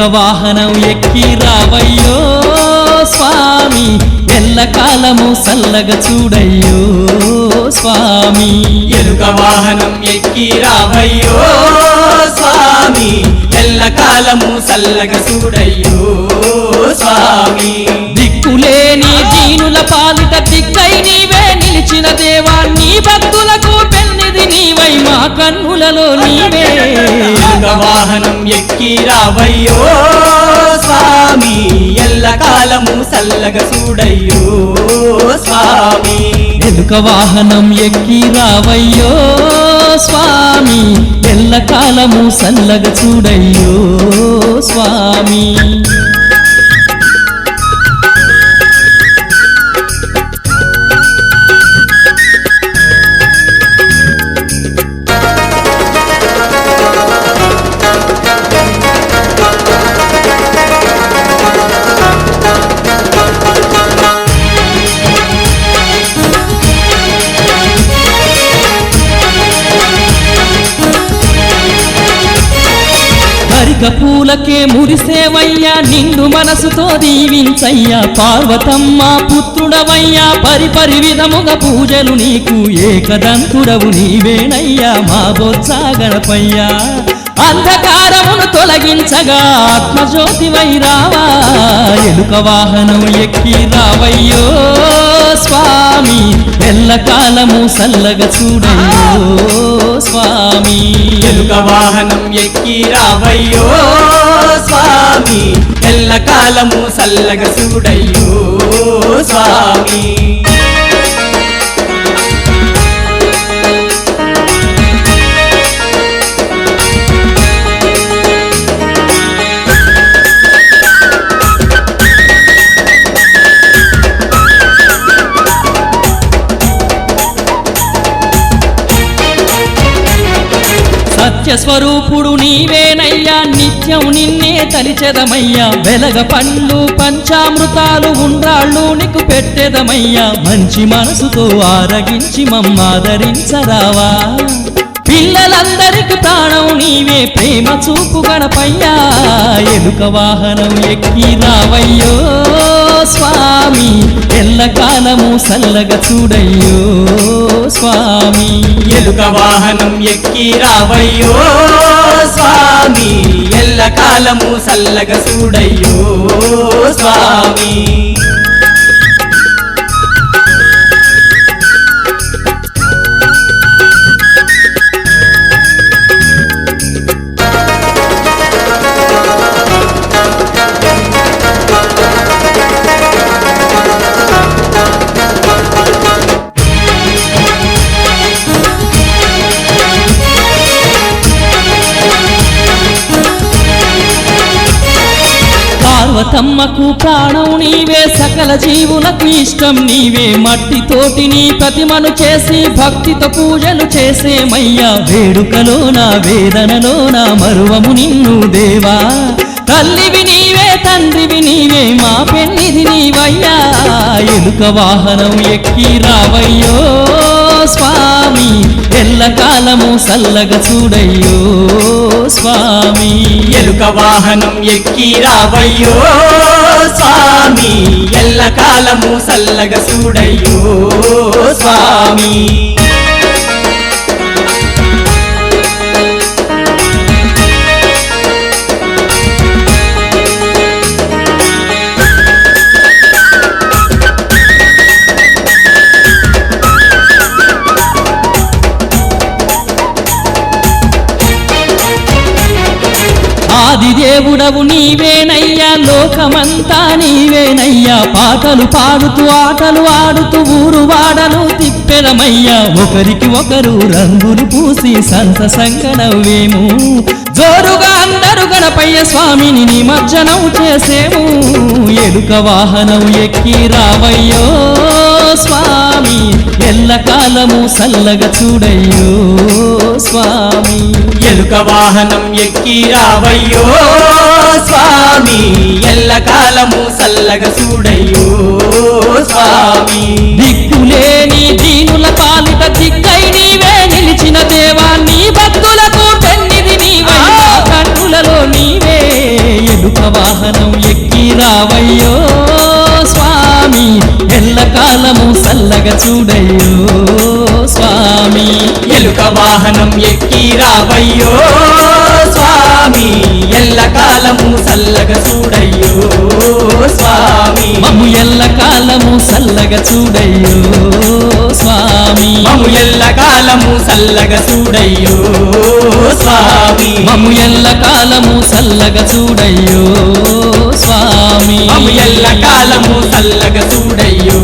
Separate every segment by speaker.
Speaker 1: వాహనం ఎక్కి రావయ్యో స్వామి. ఎల్లకాలము సల్లగా చూడయ్యో స్వామి.
Speaker 2: ఎలుక వాహనం ఎక్కి రావయ్యో స్వామి. ఎల్లకాలము సల్లగ చూడయ్యో స్వామి.
Speaker 1: దిక్కులేని దీనుల పాలిట దిక్కై నీవే నిలిచిన దేవా. నీ భక్తులకు పెన్నిది నీవై మా కన్నులలో నీవే.
Speaker 2: ఎలుక వాహనం ఎక్కి రావయ్యో స్వామి ఎల్లకాలము సల్లగ చూడయ్యో స్వామి.
Speaker 1: ఎలుక వాహనం ఎక్కి రావయ్యో స్వామి ఎల్లకాలము సల్లగ చూడయ్యో స్వామి. పూలకే మురిసేవయ్యా నిండు మనసుతో దీవించయ్యా. పార్వతమ్మ పుత్రుడవయ్యా పరిపరి విధముగా పూజలు నీకు ఏకదంతుడవు నీవేనయ్యా మా బొత్స గణపయ్యా అంధకారమును తొలగించగా ఆత్మజ్యోతి వైరావా ఎలుక వాహనం ఎక్కి రావయ్యో స్వామి ఎల్లకాలము సల్లగా చూడయ్యో స్వామి
Speaker 2: ఎలుక వాహనం ఎక్కి రావయ్యో స్వామి. ఎల్లకాలము సల్లగ చూడయ్యో స్వామి.
Speaker 1: సత్య స్వరూపుడు నీవేనయ్యా నిత్యం నిన్నే తలిచెదమయ్యా. వెలగ పండ్లు పంచామృతాలు ఉండ్రాళ్ళు నీకు పెట్టెదమయ్యా. మంచి మనసుతో ఆరగించి మమ్మాదరించరావా పిల్లలందరికి ప్రాణం నీవే ప్రేమ చూపు గణపయ్యా. ఎలుక వాహనం ఎక్కి రావయ్యో స్వామి. ఎల్లకాలము సల్లగా చూడయ్యో స్వామి.
Speaker 2: ఎలుక వాహనం ఎక్కి రావయ్యో స్వామి. ఎల్ల కాలము సల్లగ చూడయ్యో స్వామి.
Speaker 1: పార్వతమ్మకు ప్రాణం నీవే సకల జీవులకు ఇష్టం నీవే. మట్టితోటి నీ ప్రతిమను చేసి భక్తితో పూజలు చేసేమయ్యా వేడుకలోన వేదనలోన మరువము నిన్ను దేవా. తల్లివి నీవే తండ్రివి నీవే మా పెళ్ళిది నీవయ్యా. ఎలుక వాహనం ఎక్కి రావయ్యో. స్వామి ఎల్లకాలము సల్లగా చూడయ్యో స్వామి.
Speaker 2: ఎలుక వాహనం ఎక్కి రావయ్యో స్వామి ఎల్లకాలము సల్లగ చూడయ్యో స్వామి.
Speaker 1: ఆదిదేవుడవు నీవేనయ్యా లోకమంతా నీవేనయ్యా. పాటలు పాడుతూ ఆటలు ఆడుతూ ఊరు వాడలు తిప్పెదమయ్యా. ఒకరికి ఒకరు రంగులు పూసి సంతసంగనవ్వేము జోరుగా అందరు గణపయ్య స్వామిని నిమజ్జనం చేసేము. ఎలుక వాహనం ఎక్కి రావయ్యో స్వామి. ఎల్లకాలము సల్లగా చూడయ్యో స్వామి.
Speaker 2: ఎలుక వాహనం ఎక్కి రావయ్యో స్వామి. ఎల్లకాలము సల్లగ చూడయ్యో స్వామి.
Speaker 1: దిక్కులేని దీనుల పాలిట దిక్కై నీవే నిలిచిన దేవా నీ భక్తులకు పెన్నిది నీవై కన్నులలో నీవే. వాహనం ఎక్కి రావయ్యో స్వామి. ఎల్లకాలము సల్లగా చూడయ్యో స్వామి.
Speaker 2: ఎలుక వాహనం ఎక్కి రావయ్యో స్వామి. ఎల్ల కాలము సల్లగ చూడయ్యో స్వామి.
Speaker 1: మము ఎల్ల కాలము సల్లగా చూడయ్యో స్వామి.
Speaker 2: మము ఎల్ల కాలము సల్లగ చూడయ్యో స్వామి.
Speaker 1: మము ఎల్ల కాలము సల్లగా చూడయ్యో స్వామి.
Speaker 2: మము ఎల్ల కాలము సల్లగ చూడయ్యో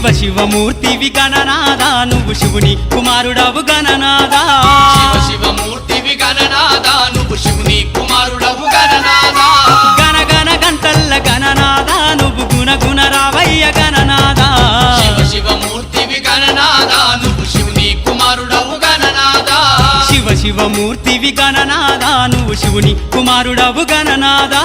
Speaker 3: శివ శివమూర్తివి గణనాదా నువ్వు శివుని కుమారుడవు గణనాదా
Speaker 4: శివ శివమూర్తివి గణనాదా నువ్వు శివుని కుమారుడవు గణనాదా
Speaker 3: గణ గణ గంటల్ల గణనాదా నువ్వు గుణ గుణ రావయ్య గణనాదా
Speaker 4: శివ శివమూర్తివి గణనాదా నువ్వు శివుని కుమారుడవు గణనాదా
Speaker 3: శివ శివమూర్తివి గణనాదా నువ్వు శివుని కుమారుడవు గణనాదా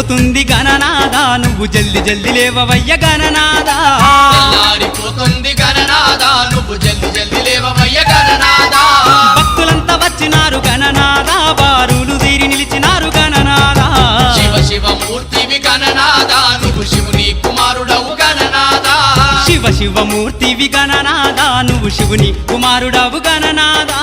Speaker 3: తెల్లారిపోతుంది గణనాదా నువ్వు జల్ది జల్ది లేవవయ్య గణనాదా
Speaker 4: తెల్లారిపోతుంది గణనాదా నువ్వు జల్ది జల్ది లేవవయ్య గణనాదా
Speaker 3: భక్తులంతా వచ్చినారు గణనాదా బారులు తీరి నిలిచినారు గణనాదా
Speaker 4: శివ శివమూర్తివి గణనాదా నువ్వు శివుని కుమారుడవు గణనాదా
Speaker 3: శివ శివమూర్తివి గణనాదా నువ్వు శివుని కుమారుడవు గణనాదా